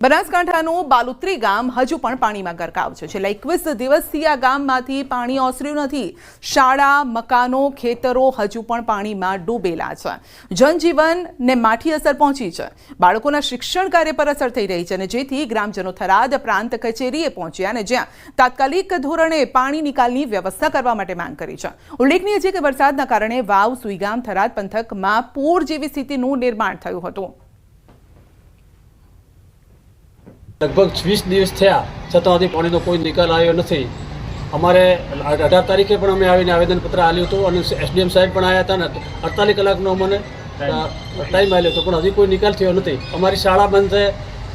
બનાસકાંઠાનું બાલુત્રી ગામ હજુ પણ પાણીમાં ગરકાવ છે. છેલ્લા એકવીસ દિવસથી આ ગામમાંથી પાણી ઓસર્યું નથી. શાળા, મકાનો, ખેતરો હજુ પણ પાણીમાં ડૂબેલા છે. જનજીવન ને માઠી અસર પહોંચી છે. બાળકોના શિક્ષણ કાર્ય પર અસર થઈ રહી છે અને જેથી ગ્રામજનો થરાદ પ્રાંત કચેરીએ પહોંચ્યા અને જ્યાં તાત્કાલિક ધોરણે પાણી નિકાલની વ્યવસ્થા કરવા માટે માંગ કરી છે. ઉલ્લેખનીય છે કે વરસાદના કારણે વાવ, સુઈગામ, થરાદ પંથકમાં પૂર જેવી સ્થિતિનું નિર્માણ થયું હતું. લગભગ વીસ દિવસ થયા છતાં હજી પાણીનો કોઈ નિકાલ આવ્યો નથી. અમારે અઢાર તારીખે પણ અમે આવીને આવેદનપત્ર આપ્યું હતું અને એસડીએમ સાહેબ પણ આવ્યા હતા ને અડતાલીસ કલાકનો અમને ટાઈમ આવ્યો હતો પણ હજી કોઈ નિકાલ થયો નથી. અમારી શાળા બંધ છે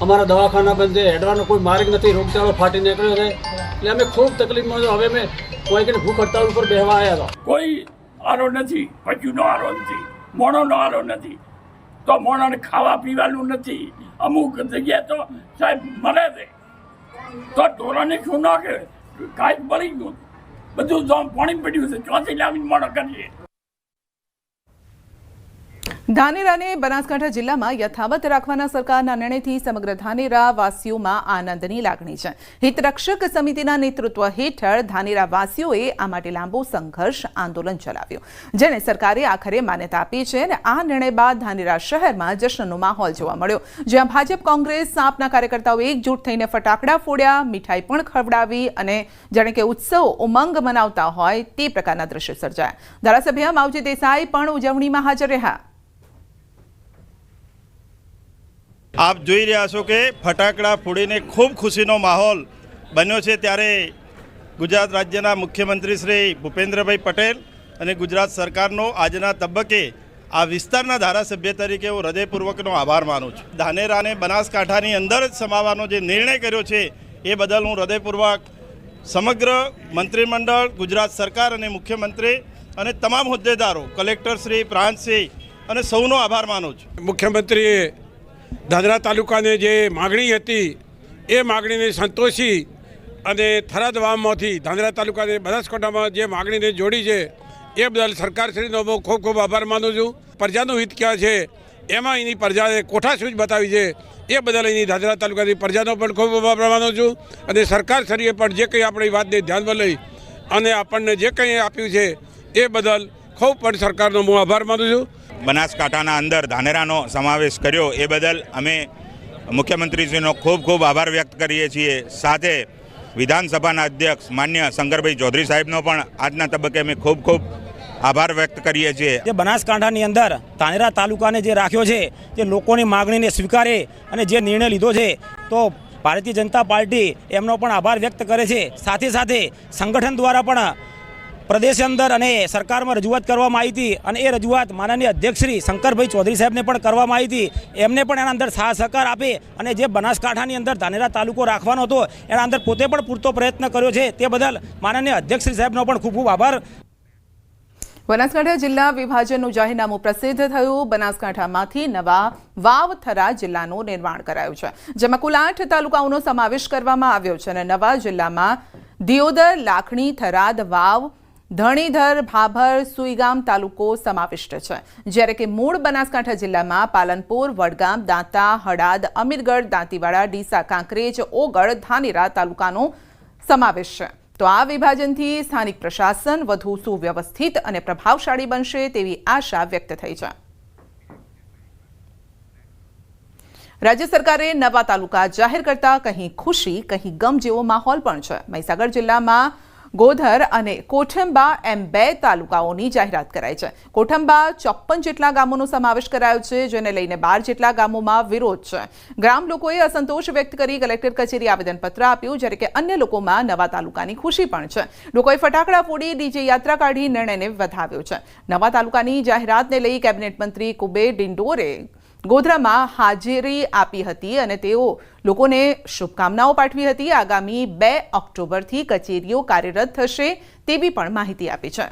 અમારા દવાખાના બંધ છે હેડવાનો કોઈ માર્ગ નથી રોગચાળો ફાટી નીકળ્યો છે. એટલે અમે ખૂબ તકલીફમાં છો હવે અમે કોઈ કે ભૂખ હડતાળ ઉપર બેહવા આવ્યા હતા. કોઈ આરો નથી પશુનો આરો નથી મોણોનો આરો નથી. તો મોણાને ખાવા પીવાનું નથી. અમુક જગ્યાએ તો સાહેબ મરે છે. તો ઢોરાને શું ના કે કાંઈક બળી ગયું. બધું પાણી પડ્યું છે. ચોથી લાવીને મોણો કરીએ. ધાનેરાને બનાસકાંઠા જિલ્લામાં યથાવત રાખવાના સરકારના નિર્ણયથી સમગ્ર ધાનેરા વાસીઓમાં આનંદની લાગણી છે. હિતરક્ષક સમિતિના નેતૃત્વ હેઠળ ધાનેરા વાસીઓએ આ માટે લાંબો સંઘર્ષ આંદોલન ચલાવ્યું. જેને સરકારે આખરે માન્યતા આપી છે અને આ નિર્ણય બાદ ધાનેરા શહેરમાં જશ્નનો માહોલ જોવા મળ્યો. જ્યાં ભાજપ, કોંગ્રેસ, સાપના કાર્યકર્તાઓ એકજૂટ થઈને ફટાકડા ફોડ્યા, મીઠાઈ પણ ખવડાવી અને જાણે કે ઉત્સવ ઉમંગ મનાવતા હોય તે પ્રકારના દ્રશ્યો સર્જાયા. ધારાસભ્ય માવજી દેસાઈ પણ ઉજવણીમાં હાજર રહ્યા. આપ જોઈ રહ્યા છો કે ફટાકડા ફોડીને ખૂબ ખુશીનો માહોલ બન્યો છે ત્યારે ગુજરાત રાજ્યના મુખ્યમંત્રી શ્રી ભૂપેન્દ્રભાઈ પટેલ અને ગુજરાત સરકારનો આજના તબક્કે આ વિસ્તારના ધારાસભ્ય તરીકે હું હૃદયપૂર્વકનો આભાર માનું છું. ધાનેરાને બનાસકાંઠાની અંદર જ સમાવવાનો જે નિર્ણય કર્યો છે એ બદલ હું હૃદયપૂર્વક સમગ્ર મંત્રીમંડળ, ગુજરાત સરકાર અને મુખ્યમંત્રી અને તમામ હોદ્દેદારો કલેક્ટરશ્રી પ્રાંતશ્રી અને સૌનો આભાર માનું છું. મુખ્યમંત્રીએ ધાંધરા તાલુકાને જે માગણી હતી, એ માગણીને સંતોષી અને થરાદ વામમાંથી ધાંધરા તાલુકાની બનાસકાંઠામાં જે માગણીને જોડી છે, એ બદલ સરકારશ્રીનો હું ખૂબ ખૂબ આભાર માનું છું. પ્રજાનું હિત ક્યાં છે, એમાં એની પ્રજાએ કોઠાસૂઝ બતાવી છે, એ બદલ એની ધાંધરા તાલુકાની પ્રજાનો પણ ખૂબ આભાર માનું છું. અને સરકારશ્રીએ પણ જે કંઈ આપણી વાતને ધ્યાનમાં લઈ અને આપણને જે કંઈ આપ્યું છે, એ બદલ ખૂબ પણ સરકારનો હું આભાર માનું છું. બનાસકાંઠાના અંદર ધાનેરાનો સમાવેશ કર્યો એ બદલ અમે મુખ્યમંત્રીશ્રીનો ખૂબ ખૂબ આભાર વ્યક્ત કરીએ છીએ. સાથે વિધાનસભાના અધ્યક્ષ માન્ય શંકરભાઈ ચૌધરી સાહેબનો પણ આજના તબક્કે અમે ખૂબ ખૂબ આભાર વ્યક્ત કરીએ છીએ. જે બનાસકાંઠાની અંદર ધાનેરા તાલુકાને જે રાખ્યો છે જે લોકોની માગણીને સ્વીકારે અને જે નિર્ણય લીધો છે તો ભારતીય જનતા પાર્ટી એમનો પણ આભાર વ્યક્ત કરે છે. સાથે સાથે સંગઠન દ્વારા પણ પ્રદેશ અંદર અને સરકારમાં રજૂઆત કરવામાં આવી હતી અને એ રજૂઆત માનનીય અધ્યક્ષ શ્રી શંકરભાઈ ચૌધરી સાહેબને પણ કરવામાં આવી હતી. એમને પણ એના અંદર સાથ સહકાર આપે અને જે બનાસકાંઠાની અંદર ધાનેરા તાલુકો રાખવાનો હતો, એના અંદર પોતે પણ પૂરતો પ્રયત્ન કર્યો છે. તે બદલ માનનીય અધ્યક્ષ શ્રી સાહેબનો પણ ખૂબ ખૂબ આભાર. બનાસકાંઠા જિલ્લા વિભાજનનું જાહેરનામું પ્રસિદ્ધ થયું. બનાસકાંઠામાંથી નવા વાવથરા જિલ્લાનું નિર્માણ કરાયું છે, જેમાં કુલ આઠ તાલુકાઓનો સમાવેશ કરવામાં આવ્યો છે અને નવા જિલ્લામાં દિયોદર, લાખણી, થરાદ વાવ ધણીધર, ભાભર, સુઈગામ તાલુકો સમાવિષ્ટ છે. જ્યારે કે મૂળ બનાસકાંઠા જિલ્લામાં પાલનપુર, વડગામ, દાંતા હડાદ અમીરગઢ, દાંતીવાડા, ડીસા, કાંકરેજ, ઓગળ, ધાનેરા તાલુકાનો સમાવેશ છે. તો આ વિભાજનથી સ્થાનિક પ્રશાસન વધુ સુવ્યવસ્થિત અને પ્રભાવશાળી બનશે તેવી આશા વ્યક્ત થઈ છે. રાજ્ય સરકારે નવા તાલુકા જાહેર કરતા કહી ખુશી કહી ગમ જેવો માહોલ પણ છે. મહીસાગર જિલ્લામાં ગોધર અને કોઠંબા એમ બે તાલુકાઓની જાહેરાત કરાઈ છે. કોઠંબા ચોપ્પન જેટલા ગામોનો સમાવેશ કરાયો છે, જેને લઈને બાર જેટલા ગામોમાં વિરોધ છે. ગ્રામ લોકોએ અસંતોષ વ્યક્ત કરી કલેક્ટર કચેરી આવેદનપત્ર આપ્યું, જ્યારે કે અન્ય લોકોમાં નવા તાલુકાની ખુશી પણ છે. લોકોએ ફટાકડા ફોડી ડીજે યાત્રા કાઢી નિર્ણયને વધાવ્યો છે. નવા તાલુકાની જાહેરાતને લઈ કેબિનેટ મંત્રી કુબેર ડિંડોરે ગોધરામાં હાજરી આપી હતી અને તેઓ લોકોને શુભકામનાઓ પાઠવી હતી. આગામી બે ઓક્ટોબરથી કચેરીઓ કાર્યરત થશે તેવી પણ માહિતી આપી છે.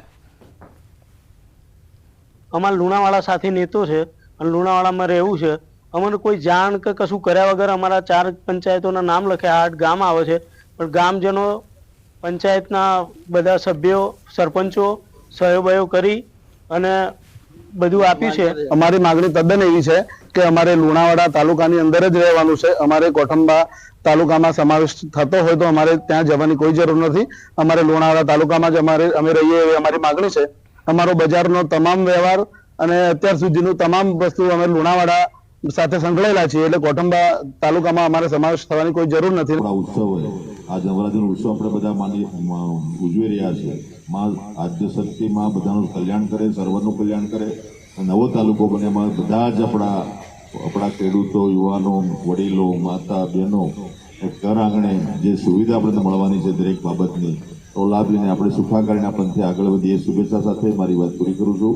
અમારા લુણાવાડા સાથે નેતો છે અને લુણાવાડામાં રહેવું છે. અમને કોઈ જાણ કે કશું કર્યા વગર અમારા ચાર પંચાયતોના નામ લખ્યા આઠ ગામ આવે છે. પણ ગામજનો, પંચાયતના બધા સભ્યો, સરપંચો સહયોગયો કરી અને બધું આપ્યું છે. અમારી માગણી તદ્દન એવી છે કે અમારે લુણાવાડા તાલુકાની અંદર જ રહેવાનું છે. અમારે કોઠંબા તાલુકામાં સમાવેશ થતો હોય તો અમારે ત્યાં જવાની કોઈ જરૂર નથી. અમારે લુણાવાડા તાલુકામાં જ અમારે અમે રહીએ એવી અમારી માગણી છે. અમારો બજારનો તમામ વ્યવહાર અને અત્યાર સુધીનું તમામ વસ્તુ અમે લુણાવાડા સાથે સંકળાયેલા છીએ. એટલે કોઠંબા તાલુકામાં અમારે સમાવેશ થવાની કોઈ જરૂર નથી. ઉત્સવ હોય. આ નવરાત્રિનો ઉત્સવ આપણે બધા માની ઉજવી રહ્યા છીએ. માં આદ્ય શક્તિ બધાનું કલ્યાણ કરે, સર્વનું કલ્યાણ કરે. નવો તાલુકો બને એમાં બધા જ આપણા આપણા ખેડૂતો, યુવાનો, વડીલો, માતા, બહેનો ઘર આંગણે જે સુવિધા આપણને મળવાની છે દરેક બાબતની તો લાભ લઈને આપણે સુખાકારીના પંથે આગળ વધીએ. શુભેચ્છા સાથે મારી વાત પૂરી કરું છું.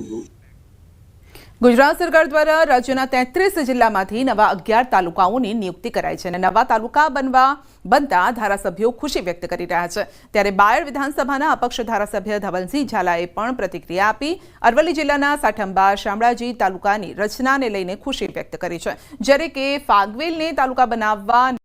ગુજરાત સરકાર દ્વારા રાજ્યના તેત્રીસ જિલ્લામાંથી નવા અગિયાર તાલુકાઓની નિયુક્તિ કરાઈ છે અને નવા તાલુકા બનવા બનતા ધારાસભ્યો ખુશી વ્યક્ત કરી રહ્યા છે. ત્યારે બાયડ વિધાનસભાના અપક્ષ ધારાસભ્ય ધવલસિંહ ઝાલાએ પણ પ્રતિક્રિયા આપી અરવલ્લી જિલ્લાના સાઠંબા શામળાજી તાલુકાની રચનાને લઈને ખુશી વ્યક્ત કરી છે. જ્યારે કે ફાગવેલને તાલુકા બનાવવા